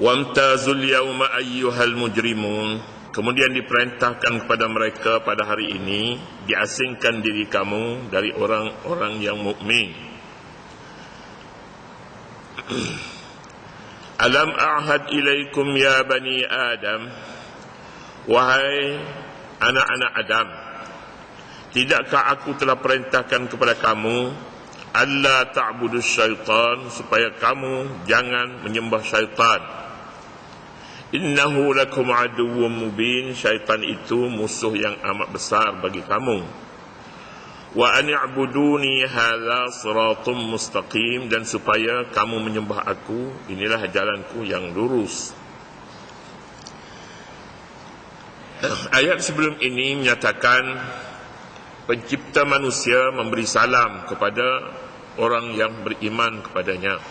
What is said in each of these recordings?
Wamtazul yawma ayyuhal mujrimun. Kemudian diperintahkan kepada mereka pada hari ini Diasingkan diri kamu dari orang-orang yang mukmin. Alam a'had ilaikum ya bani Adam? Wahai anak-anak Adam Tidakkah aku telah perintahkan kepada kamu Allah ta'budu syaitan Supaya kamu jangan menyembah syaitan Innahu lakum aduwwum mubin syaitan itu musuh yang amat besar bagi kamu. Wa an i'buduni hadza siratum mustaqim dan supaya kamu menyembah aku inilah jalanku yang lurus. Ayat sebelum ini menyatakan pencipta manusia memberi salam kepada orang yang beriman kepadanya.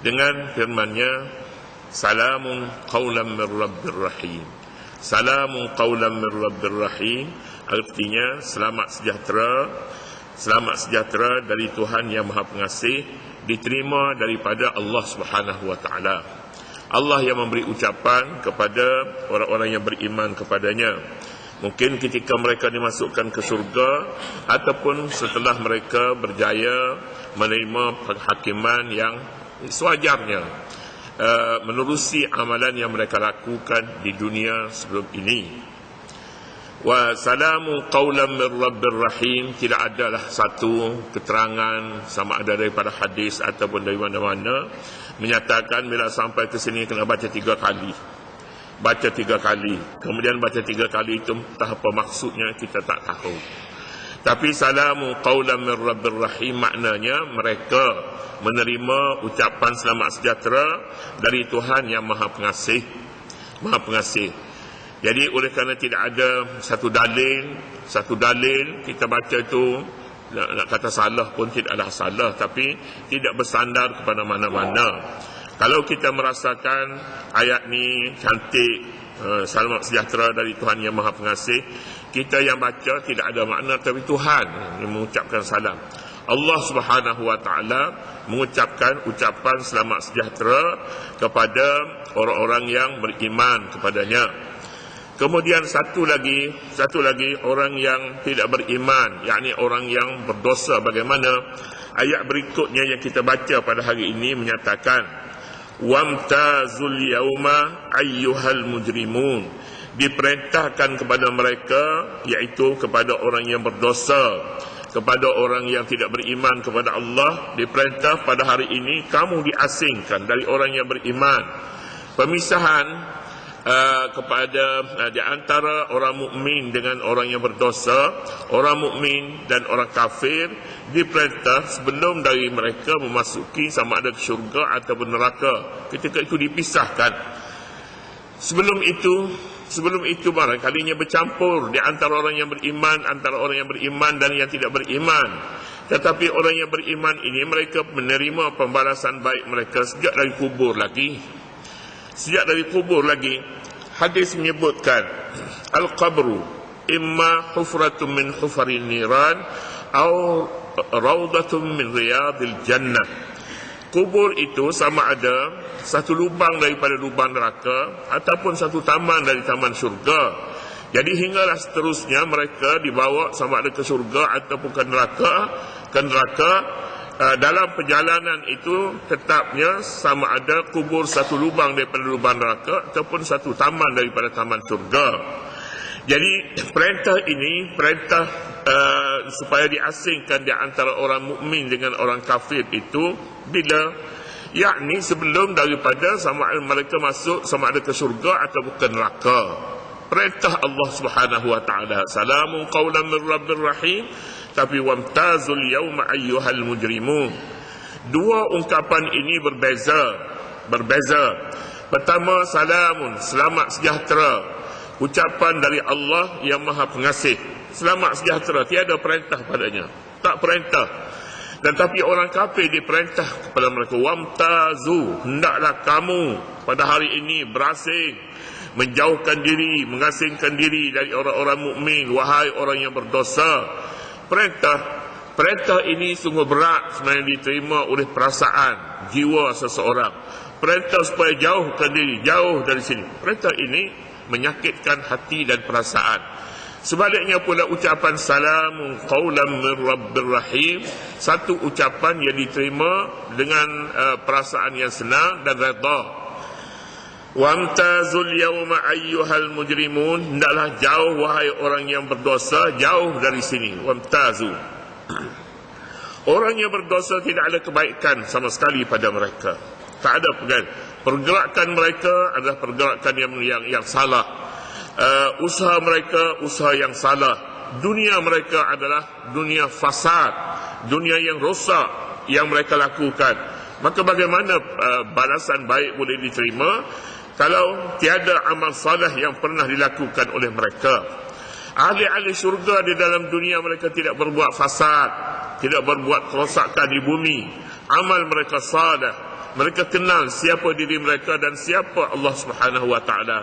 Dengan firman-Nya Salamun qawlan min rabbir rahim. Salamun qawlan min rabbir rahim. Artinya selamat sejahtera. Selamat sejahtera dari Tuhan yang maha pengasih Diterima daripada Allah subhanahu wa ta'ala. Allah yang memberi ucapan kepada orang-orang yang beriman kepadanya. Mungkin ketika mereka dimasukkan ke surga Ataupun setelah mereka berjaya menerima penghakiman yang sewajarnya Uh, menerusi amalan yang mereka lakukan di dunia sebelum ini. Wa salamu qawlan min rabbir rahim tidak adalah satu keterangan sama ada daripada hadis ataupun dari mana-mana menyatakan bila sampai ke sini kena baca tiga kali. Baca tiga kali. Kemudian baca tiga kali itu entah apa maksudnya kita tak tahu. Tapi salamu qawlan min rabbir rahim maknanya mereka menerima ucapan selamat sejahtera dari Tuhan yang Maha Pengasih. Maha Pengasih. Jadi oleh kerana tidak ada satu dalil, satu dalil kita baca itu nak, nak kata salah pun tidak ada salah tapi tidak bersandar kepada mana-mana. Kalau kita merasakan ayat ni cantik, uh, selamat sejahtera dari Tuhan yang Maha Pengasih, kita yang baca tidak ada makna tapi Tuhan yang mengucapkan salam. Allah Subhanahu wa taala mengucapkan ucapan selamat sejahtera kepada orang-orang yang beriman kepadanya. Kemudian satu lagi, satu lagi orang yang tidak beriman, yakni orang yang berdosa bagaimana? Ayat berikutnya yang kita baca pada hari ini menyatakan wamtazul yauma ayyuhal mujrimun diperintahkan kepada mereka iaitu kepada orang yang berdosa kepada orang yang tidak beriman kepada Allah. Diperintah pada hari ini kamu diasingkan dari orang yang beriman. Pemisahan uh, kepada uh, di antara orang mukmin dengan orang yang berdosa orang mukmin dan orang kafir diperintah sebelum dari mereka memasuki sama ada ke syurga atau neraka. Ketika itu dipisahkan. Sebelum itu Sebelum itu barangkalinya bercampur di antara orang yang beriman, antara orang yang beriman dan yang tidak beriman. Tetapi orang yang beriman ini mereka menerima pembalasan baik mereka sejak dari kubur lagi. Sejak dari kubur lagi, hadis menyebutkan al-qabru imma hufratun min hufarin niran atau raudatun min riyadil jannah. Kubur itu sama ada satu lubang daripada lubang neraka ataupun satu taman dari taman syurga. Jadi hinggalah seterusnya mereka dibawa sama ada ke syurga ataupun ke neraka, ke neraka uh, dalam perjalanan itu tetapnya sama ada kubur satu lubang daripada lubang neraka ataupun satu taman daripada taman syurga. Jadi perintah ini perintah uh, supaya diasingkan di antara orang mukmin dengan orang kafir itu bila yakni sebelum daripada sama ada mereka masuk sama ada ke syurga atau bukan neraka. Perintah Allah Subhanahu wa taala salamun qaulan min rabbir rahim. Tapi wamtazul yawma ayyuhal mujrimun. Dua ungkapan ini berbeza berbeza. Pertama salamun selamat sejahtera. Ucapan dari Allah yang maha pengasih selamat sejahtera tiada perintah padanya tak perintah dan tapi orang kafir diperintah kepada mereka wamtazu hendaklah kamu pada hari ini berasing menjauhkan diri mengasingkan diri dari orang-orang mukmin wahai orang yang berdosa perintah Perintah ini sungguh berat sebenarnya diterima oleh perasaan jiwa seseorang. Perintah supaya jauhkan diri, jauh dari sini. Perintah ini menyakitkan hati dan perasaan. Sebaliknya pula ucapan salam qaulam min rabbir rahim satu ucapan yang diterima dengan uh, perasaan yang senang dan redha. Wamtazul yawma ayyuhal mujrimun hendaklah jauh wahai orang yang berdosa jauh dari sini. Wamtazu Orang yang berdosa tidak ada kebaikan sama sekali pada mereka. Tak ada kan? Pergerakan mereka adalah pergerakan yang yang, yang salah. Uh, usaha mereka usaha yang salah. Dunia mereka adalah dunia fasad, dunia yang rosak yang mereka lakukan. Maka bagaimana uh, balasan baik boleh diterima kalau tiada amal salah yang pernah dilakukan oleh mereka? Ahli-ahli syurga di dalam dunia mereka tidak berbuat fasad, tidak berbuat kerosakan di bumi. Amal mereka sadah. Mereka kenal siapa diri mereka dan siapa Allah Subhanahu wa taala.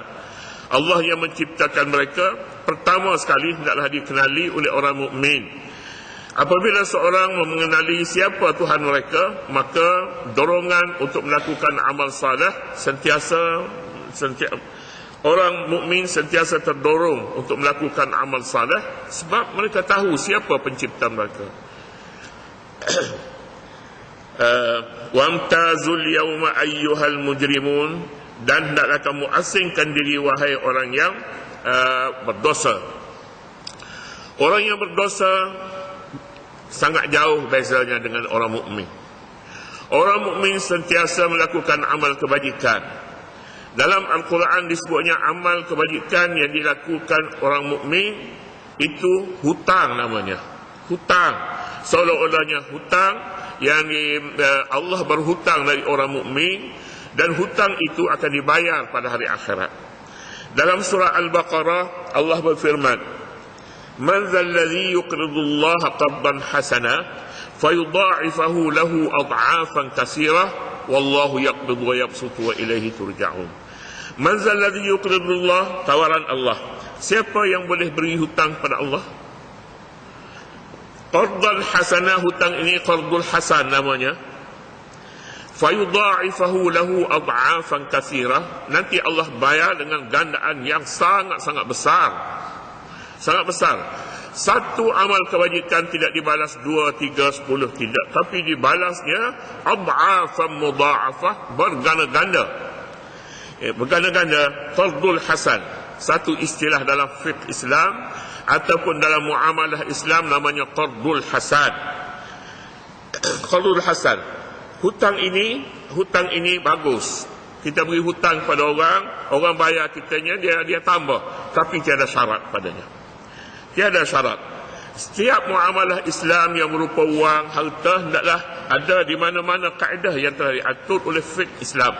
Allah yang menciptakan mereka pertama sekali hendaklah dikenali oleh orang mukmin. Apabila seorang mengenali siapa Tuhan mereka, maka dorongan untuk melakukan amal salah sentiasa sentiasa Orang mukmin sentiasa terdorong untuk melakukan amal saleh sebab mereka tahu siapa pencipta mereka. Eh, Wamtazul yawma ayyuhal mujrimun dan hendaklah kamu asingkan diri wahai orang yang uh, berdosa. Orang yang berdosa sangat jauh bezanya dengan orang mukmin. Orang mukmin sentiasa melakukan amal kebajikan, dalam Al-Quran disebutnya amal kebajikan yang dilakukan orang mukmin itu hutang namanya. Hutang. Seolah-olahnya hutang yang uh, Allah berhutang dari orang mukmin dan hutang itu akan dibayar pada hari akhirat. Dalam surah Al-Baqarah Allah berfirman, "Man dzal ladzi yuqridu Allah qardan hasana fayudha'ifahu lahu ad'afan katsira wallahu yaqbidu wa yabsutu wa ilaihi turja'un." Manzal ladhi yuqridullah tawaran Allah. Siapa yang boleh beri hutang pada Allah? Qardul hasanah hutang ini qardul hasan namanya. Fayudha'ifahu lahu ad'afan katsira. Nanti Allah bayar dengan gandaan yang sangat-sangat besar. Sangat besar. Satu amal kebajikan tidak dibalas dua, tiga, sepuluh, tidak. Tapi dibalasnya ad'afan mudha'afah berganda-ganda eh, berganda-ganda fardul hasan satu istilah dalam fiqh Islam ataupun dalam muamalah Islam namanya qardul hasan qardul hasan hutang ini hutang ini bagus. Kita beri hutang pada orang orang bayar kitanya dia dia tambah. Tapi tiada syarat padanya. Tiada syarat. Setiap muamalah Islam yang berupa wang harta hendaklah ada di mana-mana kaedah yang telah diatur oleh fiqh Islam.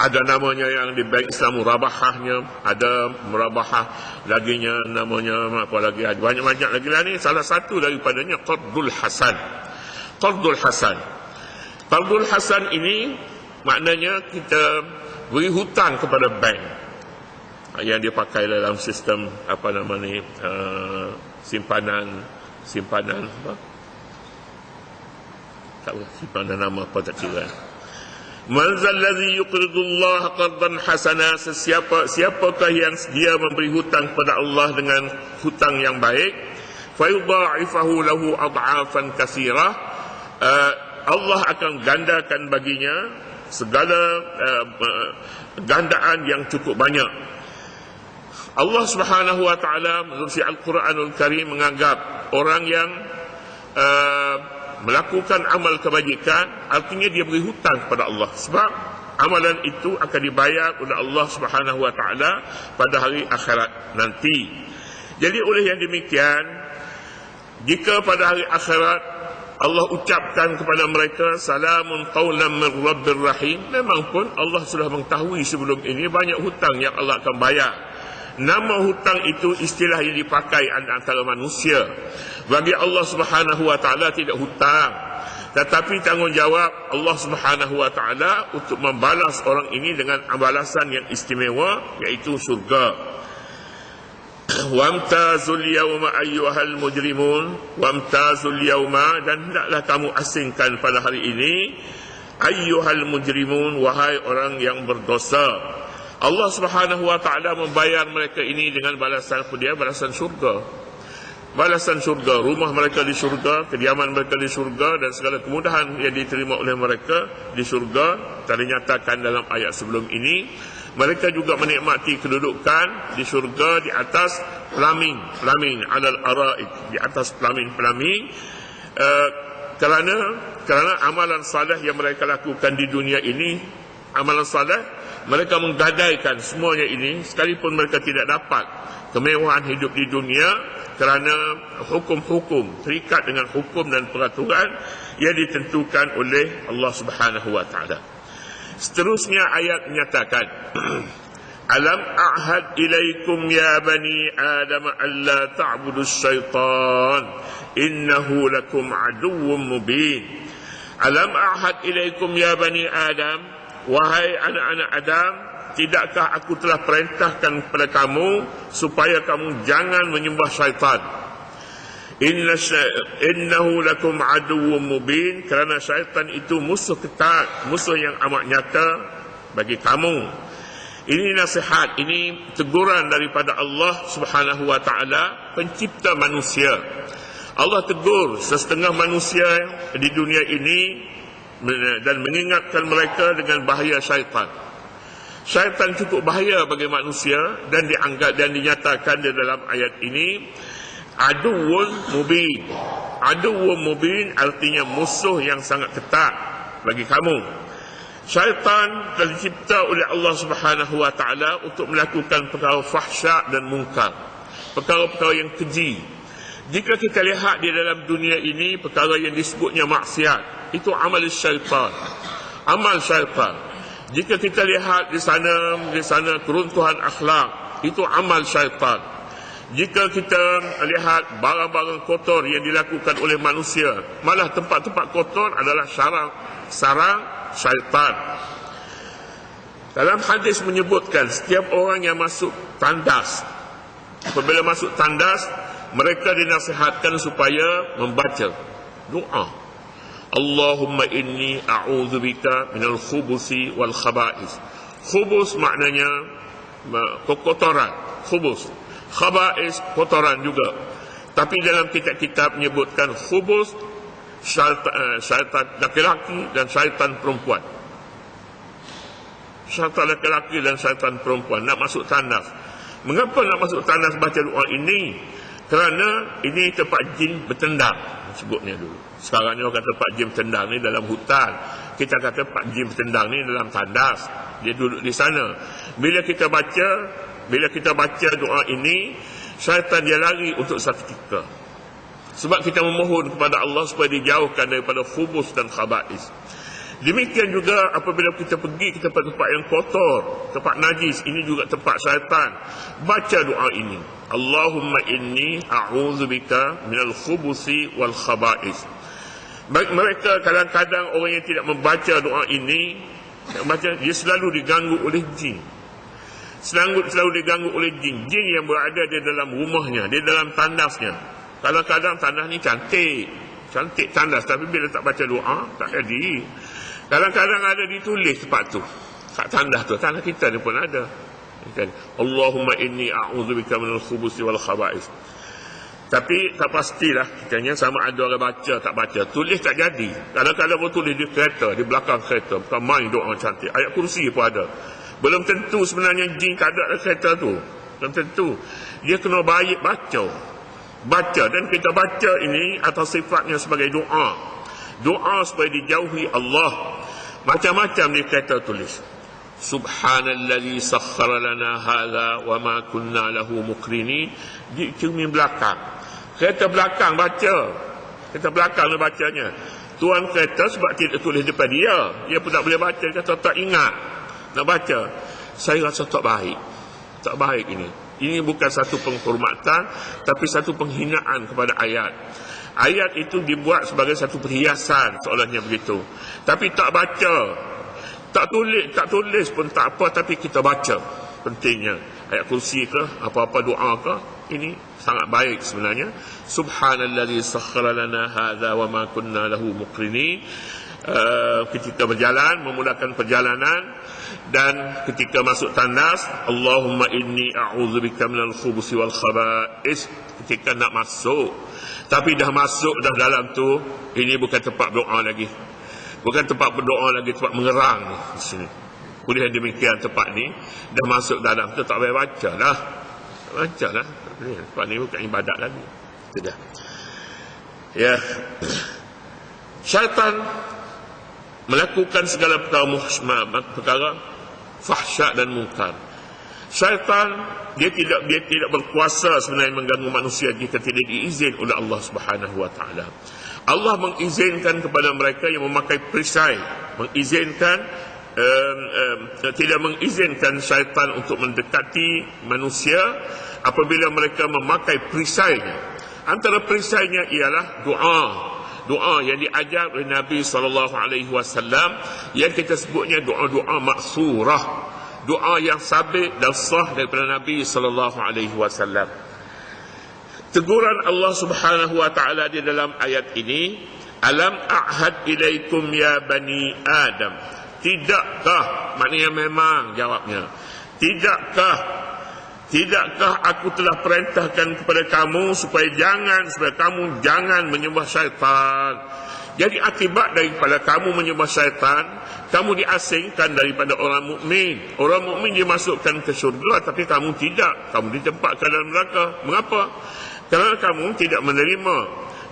Ada namanya yang di bank Islam murabahahnya ada murabahah laginya namanya apa lagi banyak-banyak lagi lah ni. Salah satu daripadanya qardul hasan. Qardul hasan qardul hasan ini maknanya kita beri hutang kepada bank. Yang dipakai dalam sistem apa nama ni uh, simpanan simpanan apa? Tak simpanan nama apa tak kira. Man zalladhi yuqridullah qardan hasana sesiapa siapakah yang dia memberi hutang kepada Allah dengan hutang yang baik fayudha'ifahu lahu ad'afan katsira uh, Allah akan gandakan baginya segala uh, gandaan yang cukup banyak. Allah Subhanahu wa taala melalui Al-Quranul Karim menganggap orang yang uh, melakukan amal kebajikan artinya dia beri hutang kepada Allah. Sebab amalan itu akan dibayar oleh Allah Subhanahu wa taala pada hari akhirat nanti. Jadi oleh yang demikian jika pada hari akhirat Allah ucapkan kepada mereka salamun qaulan min rabbir rahim memang pun Allah sudah mengetahui sebelum ini banyak hutang yang Allah akan bayar Nama hutang itu istilah yang dipakai antara manusia. Bagi Allah Subhanahu wa taala tidak hutang. Tetapi tanggungjawab Allah Subhanahu wa taala untuk membalas orang ini dengan balasan yang istimewa iaitu syurga. Wamtazul yawma ayyuhal mujrimun. Wamtazul yawma Dan hendaklah kamu asingkan pada hari ini Ayyuhal mujrimun Wahai orang yang berdosa. Allah subhanahu wa ta'ala membayar mereka ini Dengan balasan dia? Balasan syurga. Balasan syurga. Rumah mereka di syurga Kediaman mereka di syurga Dan segala kemudahan yang diterima oleh mereka Di syurga Tadi nyatakan dalam ayat sebelum ini mereka juga menikmati kedudukan di syurga di atas pelamin pelamin alal araik di atas pelamin pelamin. Uh, kerana kerana amalan saleh yang mereka lakukan di dunia ini amalan saleh mereka menggadaikan semuanya ini sekalipun mereka tidak dapat kemewahan hidup di dunia kerana hukum-hukum terikat dengan hukum dan peraturan yang ditentukan oleh Allah Subhanahu wa taala Seterusnya ayat menyatakan Alam a'had ilaikum ya bani Adam alla ta'budu syaitan? Innahu lakum aduwwum mubin. Alam a'had ilaikum ya bani Adam? Wahai anak-anak Adam tidakkah aku telah perintahkan kepada kamu supaya kamu jangan menyembah syaitan Inna innahu lakum aduwwum mubin kerana syaitan itu musuh ketat, musuh yang amat nyata bagi kamu. Ini nasihat, ini teguran daripada Allah Subhanahu wa taala pencipta manusia. Allah tegur sesetengah manusia di dunia ini dan mengingatkan mereka dengan bahaya syaitan. Syaitan cukup bahaya bagi manusia dan dianggap dan dinyatakan di dalam ayat ini aduun mubin. Aduun mubin artinya musuh yang sangat ketat bagi kamu. Syaitan dicipta oleh Allah Subhanahu wa taala untuk melakukan perkara fahsya dan mungkar perkara-perkara yang keji. Jika kita lihat di dalam dunia ini perkara yang disebutnya maksiat itu amal syaitan. Amal syaitan. Jika kita lihat di sana di sana keruntuhan akhlak itu amal syaitan jika kita lihat barang-barang kotor yang dilakukan oleh manusia malah tempat-tempat kotor adalah sarang sarang syaitan. Dalam hadis menyebutkan setiap orang yang masuk tandas apabila masuk tandas mereka dinasihatkan supaya membaca doa. Allahumma inni a'udzubika minal khubusi wal khaba'is. Khubus maknanya kotoran khubus khaba'is kotoran juga. Tapi dalam kitab-kitab menyebutkan khubus syaitan, syaitan laki-laki dan syaitan perempuan. Syaitan laki-laki dan syaitan perempuan. Nak masuk tandas. Mengapa nak masuk tandas baca doa ini? Kerana ini tempat jin bertendang sebutnya dulu. Sekarang ni orang kata tempat jin bertendang ni dalam hutan. Kita kata tempat jin bertendang ni dalam tandas. Dia duduk di sana. Bila kita baca bila kita baca doa ini syaitan dia lari untuk satu kita. Sebab kita memohon kepada Allah supaya dijauhkan daripada khubus dan khaba'is. Demikian juga apabila kita pergi ke tempat-tempat yang kotor tempat najis ini juga tempat syaitan. Baca doa ini. Allahumma inni a'udzubika minal khubusi wal khaba'is. Mereka kadang-kadang orang yang tidak membaca doa ini dia selalu diganggu oleh jin selalu, selalu diganggu oleh jin. Jin yang berada di dalam rumahnya, di dalam tandasnya. Kadang-kadang tandas ni cantik. Cantik tandas. Tapi bila tak baca doa, tak jadi. Kadang-kadang ada ditulis tempat tu. Kat tandas tu. Tandas kita ni pun ada. Allahumma inni a'udzubika minal khubusi wal khaba'is. Tapi tak pastilah Kayaknya sama ada orang baca tak baca Tulis tak jadi Kadang-kadang pun tulis di kereta Di belakang kereta Bukan main doa cantik Ayat kursi pun ada belum tentu sebenarnya jin tak ada kereta tu. Belum tentu. Dia kena baik baca. Baca. Dan kita baca ini atas sifatnya sebagai doa. Doa supaya dijauhi Allah. Macam-macam dia kata tulis. Subhanalladzi sakhkhara lana hadha wa ma kunna lahu muqrinin. Di cermin belakang. Kereta belakang baca. Kereta belakang dia bacanya. Tuan kereta sebab tidak tulis depan dia. Dia pun tak boleh baca. Kata tak ingat nak baca? Saya rasa tak baik. Tak baik ini. Ini bukan satu penghormatan tapi satu penghinaan kepada ayat. Ayat itu dibuat sebagai satu perhiasan seolahnya begitu. Tapi tak baca. Tak tulis tak tulis pun tak apa tapi kita baca pentingnya. Ayat kursi ke apa-apa doa ke ini sangat baik sebenarnya. Subhanallazi sakhkhara lana hadza wa ma kunna lahu muqrinin. Uh, ketika berjalan memulakan perjalanan dan ketika masuk tandas Allahumma inni a'udzubika minal khubuthi wal khaba'is. Ketika nak masuk. Tapi dah masuk dah dalam tu ini bukan tempat doa lagi. Bukan tempat berdoa lagi tempat mengerang di sini. Boleh demikian tempat ni dah masuk dalam tu tak payah baca lah baca lah tempat ni bukan ibadat lagi. Sudah. Ya. Syaitan melakukan segala perkara, perkara fahsyak dan mungkar. Syaitan dia tidak dia tidak berkuasa sebenarnya mengganggu manusia jika tidak diizin oleh Allah Subhanahu wa taala. Allah mengizinkan kepada mereka yang memakai perisai, mengizinkan um, um, tidak mengizinkan syaitan untuk mendekati manusia apabila mereka memakai perisainya. Antara perisainya ialah doa doa yang diajar oleh Nabi sallallahu alaihi wasallam yang kita sebutnya doa-doa maksurah doa yang sabit dan sah daripada Nabi sallallahu alaihi wasallam. Teguran Allah Subhanahu wa taala di dalam ayat ini alam a'had ilaikum ya bani adam? Tidakkah? Maknanya memang jawabnya. Tidakkah Tidakkah aku telah perintahkan kepada kamu supaya jangan supaya kamu jangan menyembah syaitan. Jadi akibat daripada kamu menyembah syaitan, kamu diasingkan daripada orang mukmin. Orang mukmin dimasukkan ke syurga tapi kamu tidak. Kamu ditempatkan dalam neraka. Mengapa? Kerana kamu tidak menerima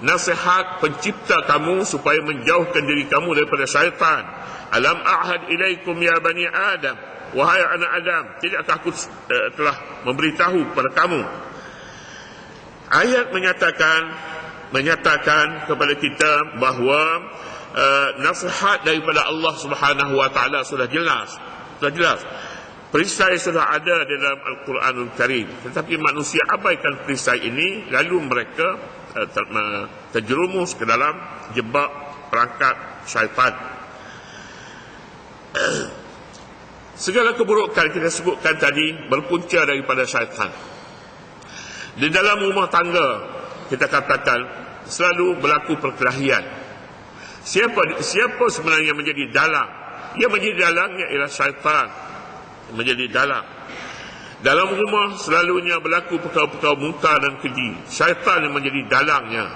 nasihat pencipta kamu supaya menjauhkan diri kamu daripada syaitan. Alam ahad ilaikum ya bani Adam. Wahai anak Adam tidakkah aku uh, telah memberitahu kepada kamu? Ayat menyatakan menyatakan kepada kita bahawa uh, nasihat daripada Allah Subhanahu wa taala sudah jelas. Sudah jelas. Perisai sudah ada dalam Al-Quranul Karim. Tetapi manusia abaikan perisai ini lalu mereka terjerumus ke dalam jebak perangkat syaitan Segala keburukan kita sebutkan tadi berpunca daripada syaitan. Di dalam rumah tangga kita katakan selalu berlaku perkelahian. Siapa siapa sebenarnya menjadi dalang? Yang menjadi dalangnya ialah syaitan. Menjadi dalang. Dalam rumah selalunya berlaku perkara-perkara muka dan keji. Syaitan yang menjadi dalangnya.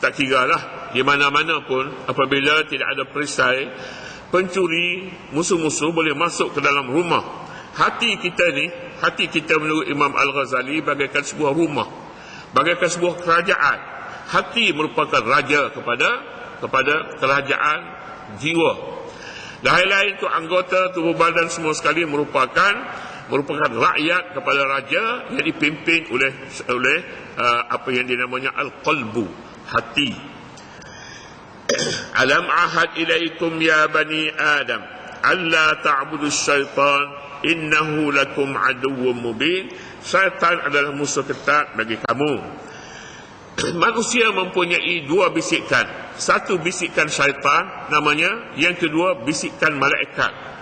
Tak kira lah di mana-mana pun apabila tidak ada perisai pencuri, musuh-musuh boleh masuk ke dalam rumah. Hati kita ni, hati kita menurut Imam Al-Ghazali bagaikan sebuah rumah. Bagaikan sebuah kerajaan. Hati merupakan raja kepada kepada kerajaan jiwa. Lain-lain itu anggota tubuh badan semua sekali merupakan merupakan rakyat kepada raja yang dipimpin oleh oleh uh, apa yang dinamanya al-qalbu, hati. Alam ahad ilaikum ya bani adam alla ta'budu syaitan innahu lakum aduwwum mubin. Syaitan adalah musuh ketat bagi kamu. Manusia mempunyai dua bisikan. Satu bisikan syaitan namanya yang kedua bisikan malaikat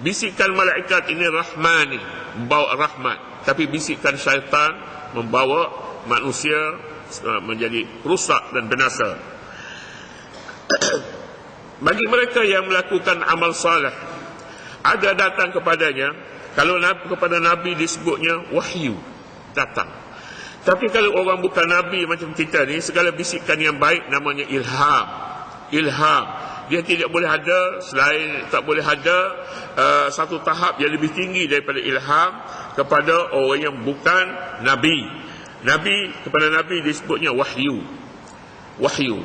bisikan malaikat ini rahmani membawa rahmat. Tapi bisikan syaitan membawa manusia uh, menjadi rusak dan binasa. Bagi mereka yang melakukan amal saleh ada datang kepadanya kalau kepada nabi disebutnya wahyu datang. Tapi kalau orang bukan nabi macam kita ni segala bisikan yang baik namanya ilham. Ilham dia tidak boleh ada selain tak boleh ada uh, satu tahap yang lebih tinggi daripada ilham kepada orang yang bukan nabi nabi kepada nabi disebutnya wahyu wahyu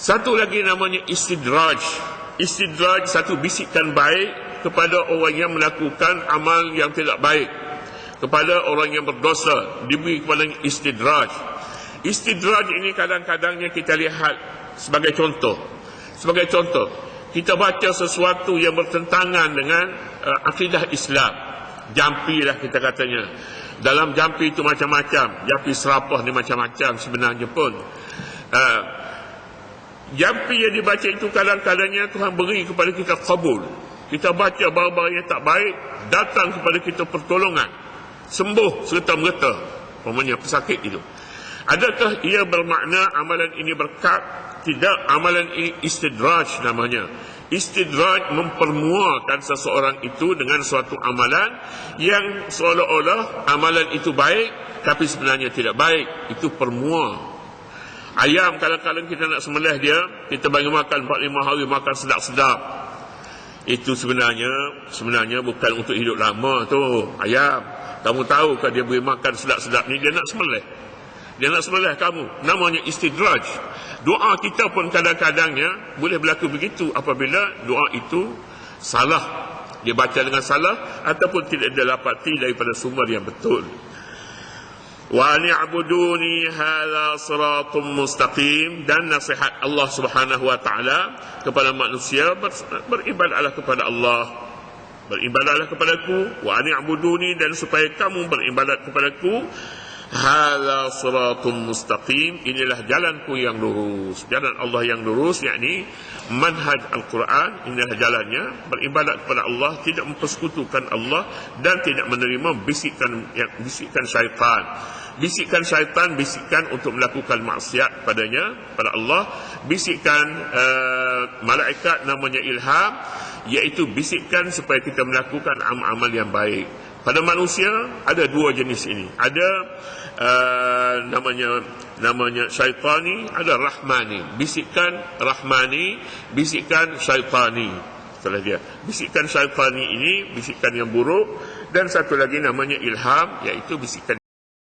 satu lagi namanya istidraj. Istidraj satu bisikan baik kepada orang yang melakukan amal yang tidak baik. Kepada orang yang berdosa diberi kepada istidraj. Istidraj ini kadang-kadangnya kita lihat sebagai contoh. Sebagai contoh, kita baca sesuatu yang bertentangan dengan uh, akidah Islam. Jampi lah kita katanya. Dalam jampi itu macam-macam. Jampi serapah ni macam-macam sebenarnya pun. Uh, Jampi yang dibaca itu kadang-kadangnya Tuhan beri kepada kita kabul. Kita baca barang-barang yang tak baik, datang kepada kita pertolongan. Sembuh serta merta. umpamanya pesakit itu adakah ia bermakna amalan ini berkat tidak amalan ini istidraj namanya. Istidraj mempermuakan seseorang itu dengan suatu amalan yang seolah-olah amalan itu baik tapi sebenarnya tidak baik. Itu permua. Ayam kadang-kadang kita nak sembelih dia kita bagi makan 4-5 hari makan sedap-sedap. Itu sebenarnya sebenarnya bukan untuk hidup lama tu. Ayam. Kamu tahu kan dia boleh makan sedap-sedap ni dia nak sembelih dia nak sembelih kamu. Namanya istidraj. Doa kita pun kadang-kadangnya boleh berlaku begitu apabila doa itu salah. Dia baca dengan salah ataupun tidak didapati daripada sumber yang betul. Wa ni'buduni hadza siratum mustaqim. Dan nasihat Allah Subhanahu wa taala kepada manusia ber, beribadahlah kepada Allah. Beribadahlah kepadaku. Wa ni'buduni dan supaya kamu beribadat kepadaku hadza siratum mustaqim. Inilah jalanku yang lurus. Jalan Allah yang lurus yakni manhaj al-Quran. Inilah jalannya. Beribadat kepada Allah tidak mempersekutukan Allah dan tidak menerima bisikan yang bisikan syaitan. Bisikan syaitan bisikan untuk melakukan maksiat padanya pada Allah. Bisikan uh, malaikat namanya ilham iaitu bisikan supaya kita melakukan amal-amal yang baik. Pada manusia ada dua jenis ini. Ada uh, namanya namanya syaitani ada rahmani. Bisikan rahmani bisikan syaitani. Setelah dia. Bisikan syaitani ini bisikan yang buruk. Dan satu lagi namanya ilham iaitu bisikan